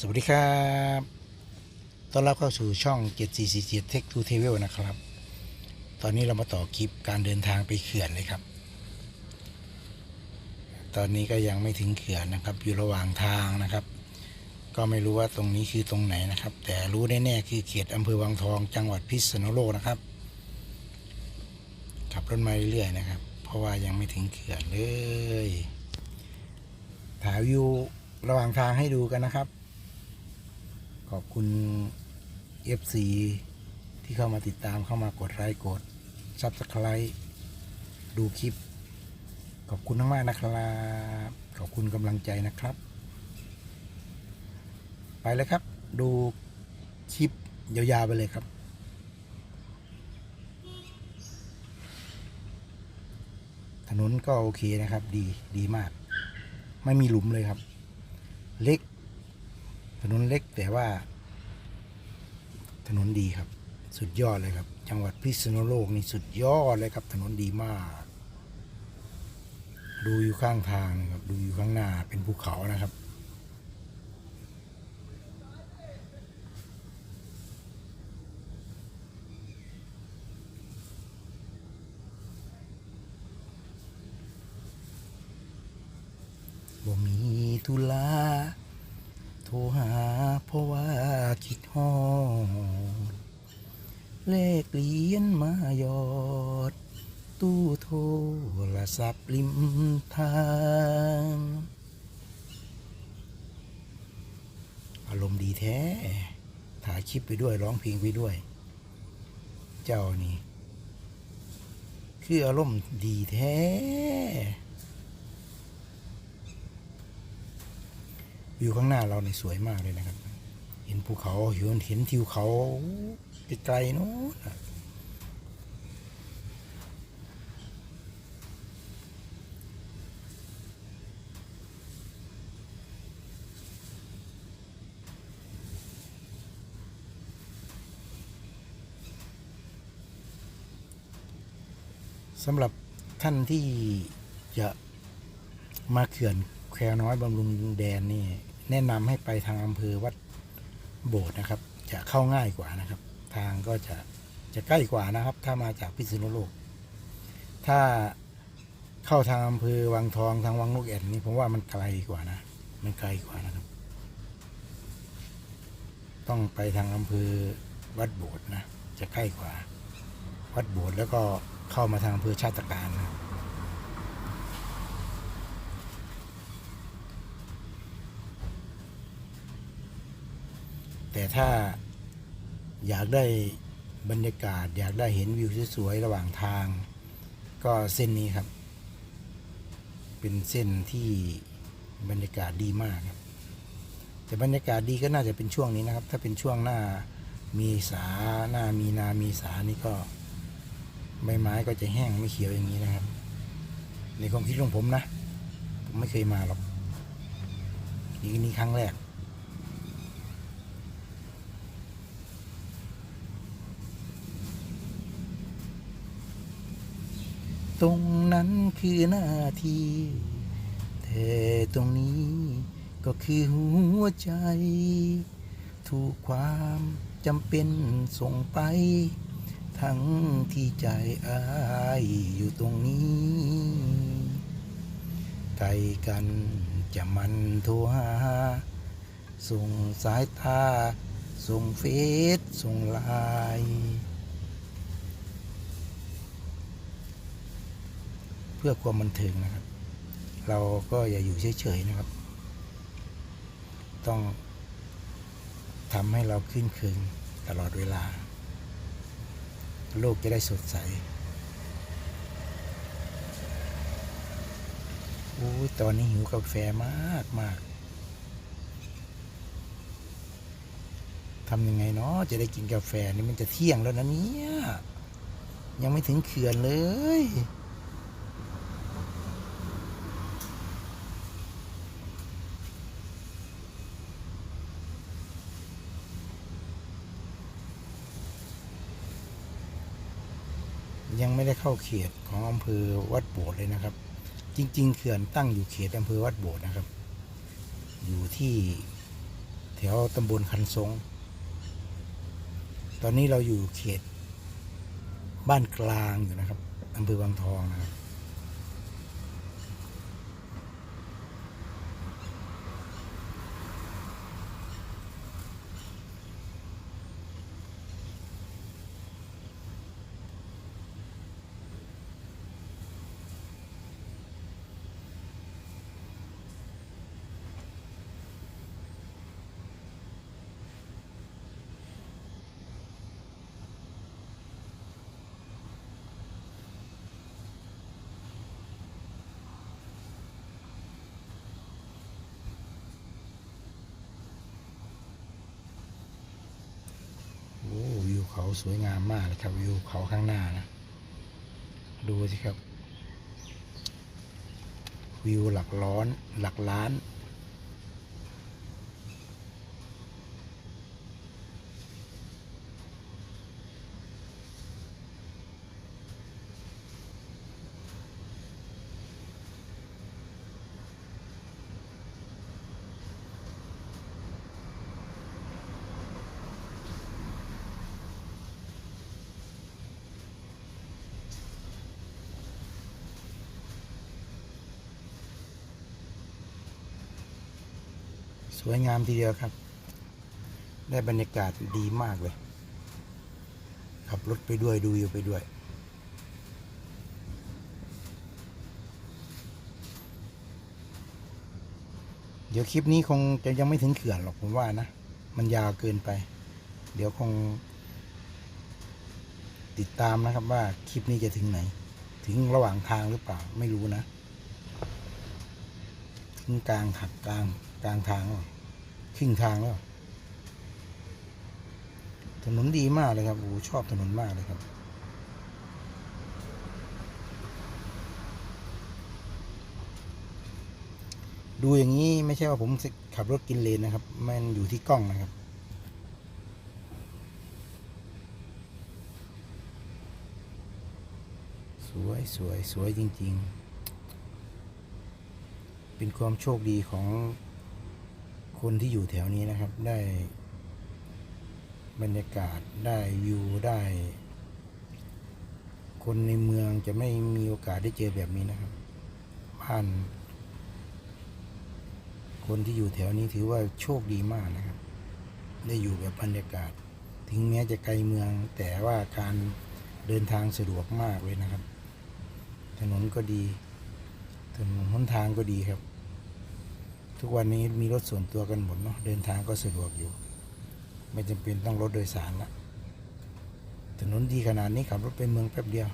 สวัสดีครับ ต้อนรับเข้าสู่ช่อง 7447 Tech to Travel นะครับ ตอนนี้เรามาต่อคลิปการเดินทางไปเขื่อนเลยครับ ตอนนี้ก็ยังไม่ถึงเขื่อนนะครับ อยู่ระหว่างทางนะครับ ก็ไม่รู้ว่าตรงนี้คือตรงไหนนะครับ แต่รู้แน่ๆคือเขตอำเภอวังทอง จังหวัดพิษณุโลกนะครับ ขับรถมาเรื่อยๆนะครับ เพราะว่ายังไม่ถึงเขื่อนเลยถ่ายวิวระหว่างทางให้ดูกันนะครับ ขอบคุณ FC ที่เข้ามาติดตามเข้ามากดไลค์กด Subscribe ดูคลิป ขอบคุณมากๆนะครับ ขอบคุณกำลังใจนะครับ ไปเลยครับ ดูคลิปยาวๆไปเลยครับถนนก็โอเคนะครับ ดีดีมาก ไม่มีหลุมเลยครับ เล็ก ถนนเล็กแต่ว่า ถนนดีครับ สุดยอดเลยครับ จังหวัดพิษณุโลกนี่สุดยอดเลยครับ ถนนดีมาก ดูอยู่ข้างทางครับ ดูอยู่ข้างหน้าเป็นภูเขานะครับมีธุระโทรหาเพราะว่าคิดฮอดเลขเหรียญมาหยอด ตู้โทรศัพท์ ริมทาง อารมณ์ดีแท้ ถ่ายคลิปไปด้วยร้องเพลงไปด้วย เจ้านี่ คืออารมณ์ดีแท้ วิวข้างหน้าเราเนี่สวยมากเลยนะครับ เห็นภูเขาเห็นเห็นทิวเขาไกลๆนู้น สำหรับท่านที่จะมาเขื่อนแควน้อยบำรุงแดนนี่แนะนำให้ไปทางอำเภอวัดโบสถ์นะครับ จะเข้าง่ายกว่านะครับ ทางก็จะจะใกล้กว่านะครับ ถ้ามาจากพิษณุโลก ถ้าเข้าทางอำเภอวังทองทางวังนกแอ่นนี่ผมว่ามันไกลกว่านะ มันไกลกว่านะครับ ต้องไปทางอำเภอวัดโบสถ์นะ จะใกล้กว่า วัดโบสถ์แล้วก็ เข้ามาทางอำเภอชาติการนะแต่ถ้าอยากได้บรรยากาศ อยากได้เห็นวิวสวยๆระหว่างทาง ก็เส้นนี้ครับ เป็นเส้นที่บรรยากาศดีมากครับ แต่บรรยากาศดีก็น่าจะเป็นช่วงนี้นะครับ ถ้าเป็นช่วงหน้ามีสาหน้ามีนามีสานี่ก็ ใบไม้ก็จะแห้งไม่เขียวอย่างนี้นะครับ ในความคิดของผมนะ ผมไม่เคยมาหรอกนี่นี่ครั้งแรก ตรงนั้นคือหน้าที่แต่ตรงนี้ก็คือหัวใจ ถูกความจำเป็นส่งไป ทั้งที่ใจอายอยู่ตรงนี้ ไกลกันจะมันโทรหา ส่งสายตา ส่งเฟซส่งไลน์เพื่อความบันเทิงนะครับ เราก็อย่าอยู่เฉยๆนะครับ ต้องทำให้เราขึ้นคืองตลอดเวลา โลกจะได้สดใสโอ้ยตอนนี้หิวกาแฟมากมากทำยังไงเนาะจะได้กินกาแฟนี่มันจะเที่ยงแล้วนะเนี่ย ยังไม่ถึงเขื่อนเลย ยังไม่ได้เข้าเขตของอำเภอวัดโบสถ์เลยนะครับ จริง ๆ เขื่อนตั้งอยู่เขตอำเภอวัดโบสถ์นะครับ อยู่ที่แถวตำบลคันทรงตอนนี้เราอยู่เขตบ้านกลางอยู่นะครับอำเภอบางทองนะครับ สวยงามมากเลยครับวิวเขาข้างหน้านะ ดูสิครับ วิวหลักร้อนหลักล้าน ส วยงามทีเดียวครับ ได้บรรยากาศดีมากเลย ขับรถไปด้วยดูวิวไปด้วย เดี๋ยวคลิปนี้คงจะยังไม่ถึงเขื่อนหรอกผมว่านะ มันยาวเกินไป เดี๋ยวคง ติดตามนะครับว่าคลิปนี้จะถึงไหน ถึงระหว่างทางหรือเปล่าไม่รู้นะถึงกลางหักกลางกลางทางหรอ ครึ่งทางแล้ว ถนนดีมากเลยครับโอ้โหชอบถนนมากเลยครับ ดูอย่างนี้ไม่ใช่ว่าผมขับรถกินเลนนะครับ มันอยู่ที่กล้องนะครับสวยสวยสวยจริง ๆ เป็นความโชคดีของ คนที่อยู่แถวนี้นะครับ ได้บรรยากาศได้วิวได้ คนในเมืองจะไม่มีโอกาสได้เจอแบบนี้นะครับ บ้าน คนที่อยู่แถวนี้ถือว่าโชคดีมากนะครับ ได้อยู่แบบบรรยากาศ ถึงแม้จะไกลเมือง แต่ว่าการเดินทางสะดวกมากเลยนะครับ ถนนก็ดี ถนนหนทางก็ดีครับ ทุกวันนี้มีรถส่วนตัวกันหมดเนาะเดินทางก็สะดวกอยู่ ไม่จำเป็นต้องรถโดยสารละถนนดีขนาดนี้ขับรถไปเมืองแป๊บเดียว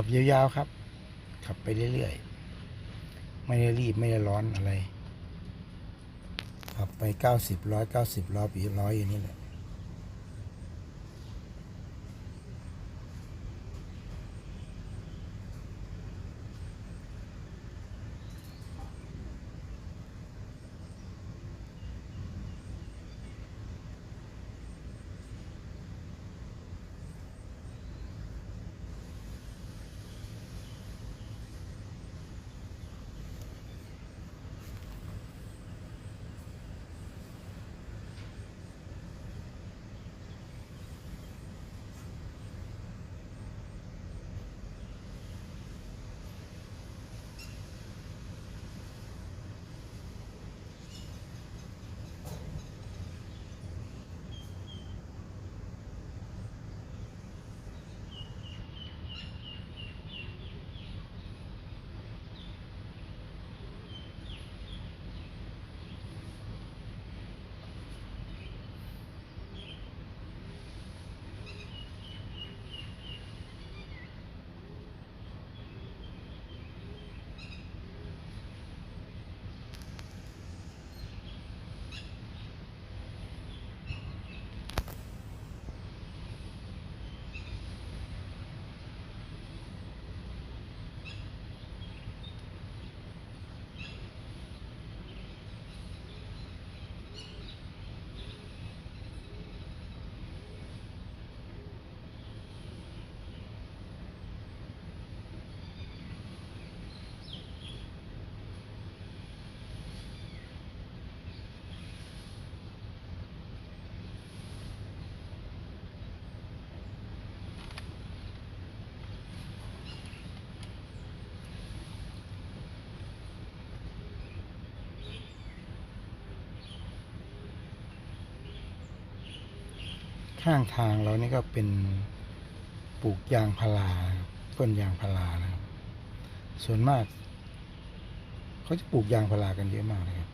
ขับยาวๆครับ ขับไปเรื่อยๆ ไม่ได้รีบไม่ได้ร้อนอะไร ขับไปเก้าสิบร้อยเก้าสิบร้อยปีร้อยอย่างนี้แหละ ข้างทางเรานี่ก็เป็นปลูกยางพาราต้นยางพารานะครับ ส่วนมาก เขาจะปลูกยางพารากันเยอะมากนะครับ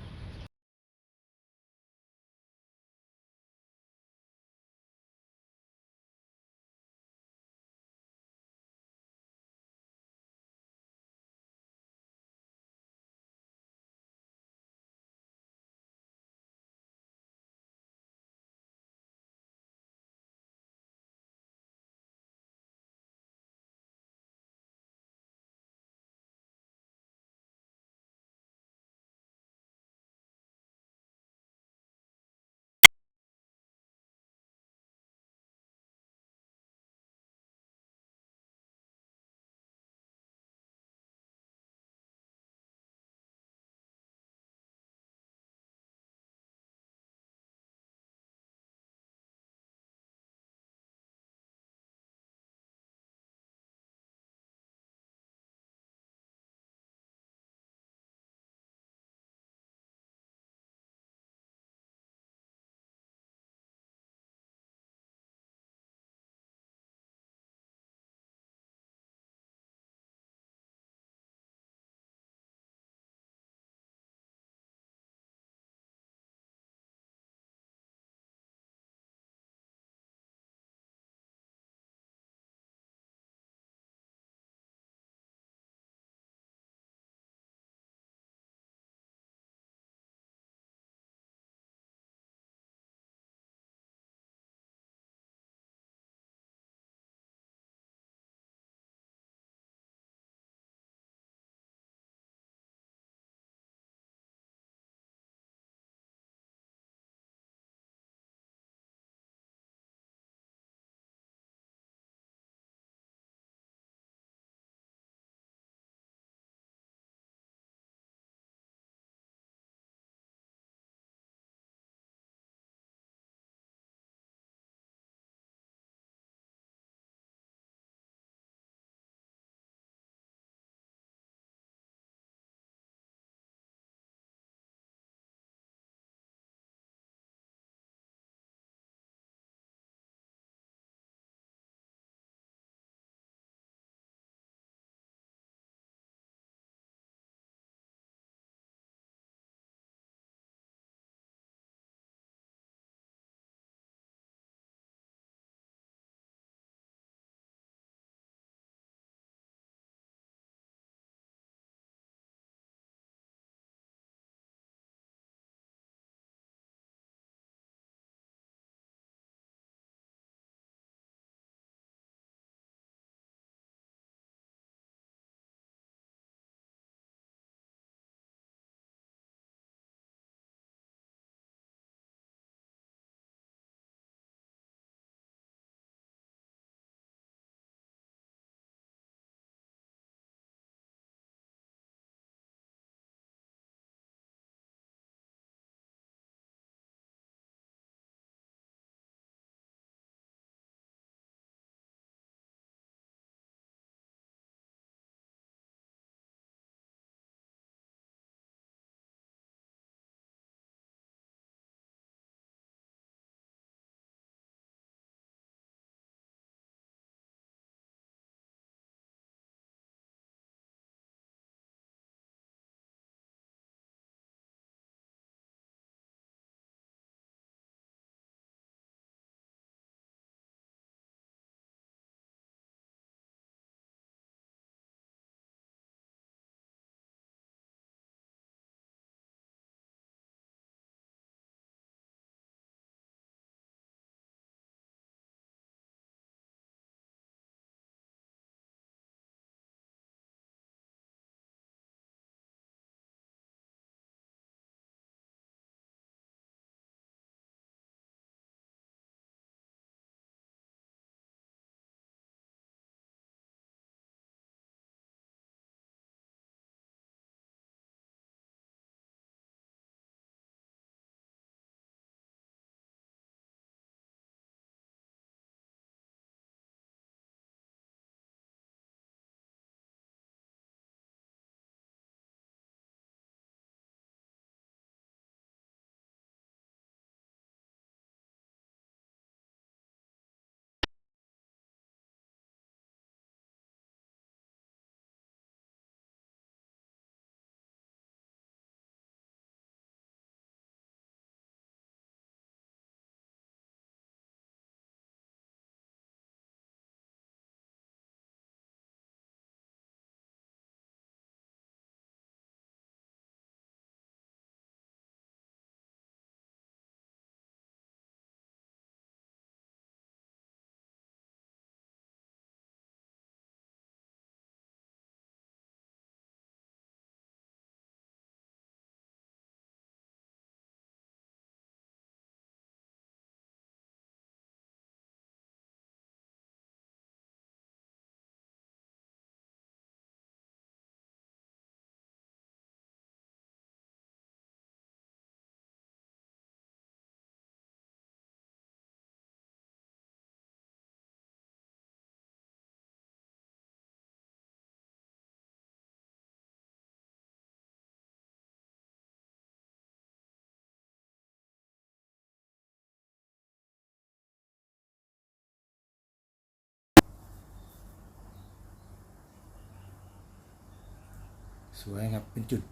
สวยครับ เป็นจุด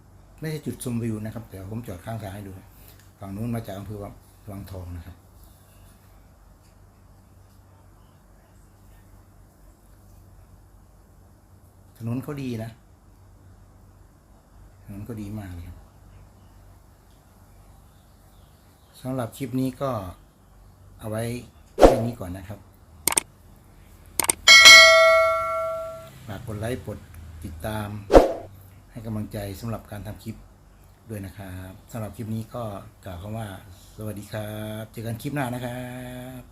ไม่ใช่จุดชมวิวนะครับ แต่ผมจอดข้างทางให้ดูฝั่งนู้นมาจากอำเภอวังทองนะครับ ถนนเขาดีนะ ถนนก็ดีมากเลยครับสำหรับคลิปนี้ก็เอาไว้แค่นี้ก่อนนะครับฝากกดไลค์กดติดตาม ให้กำลังใจสำหรับการทำคลิปด้วยนะครับสำหรับคลิปนี้ก็กล่าวคำว่า สวัสดีครับ เจอกันคลิปหน้านะครับ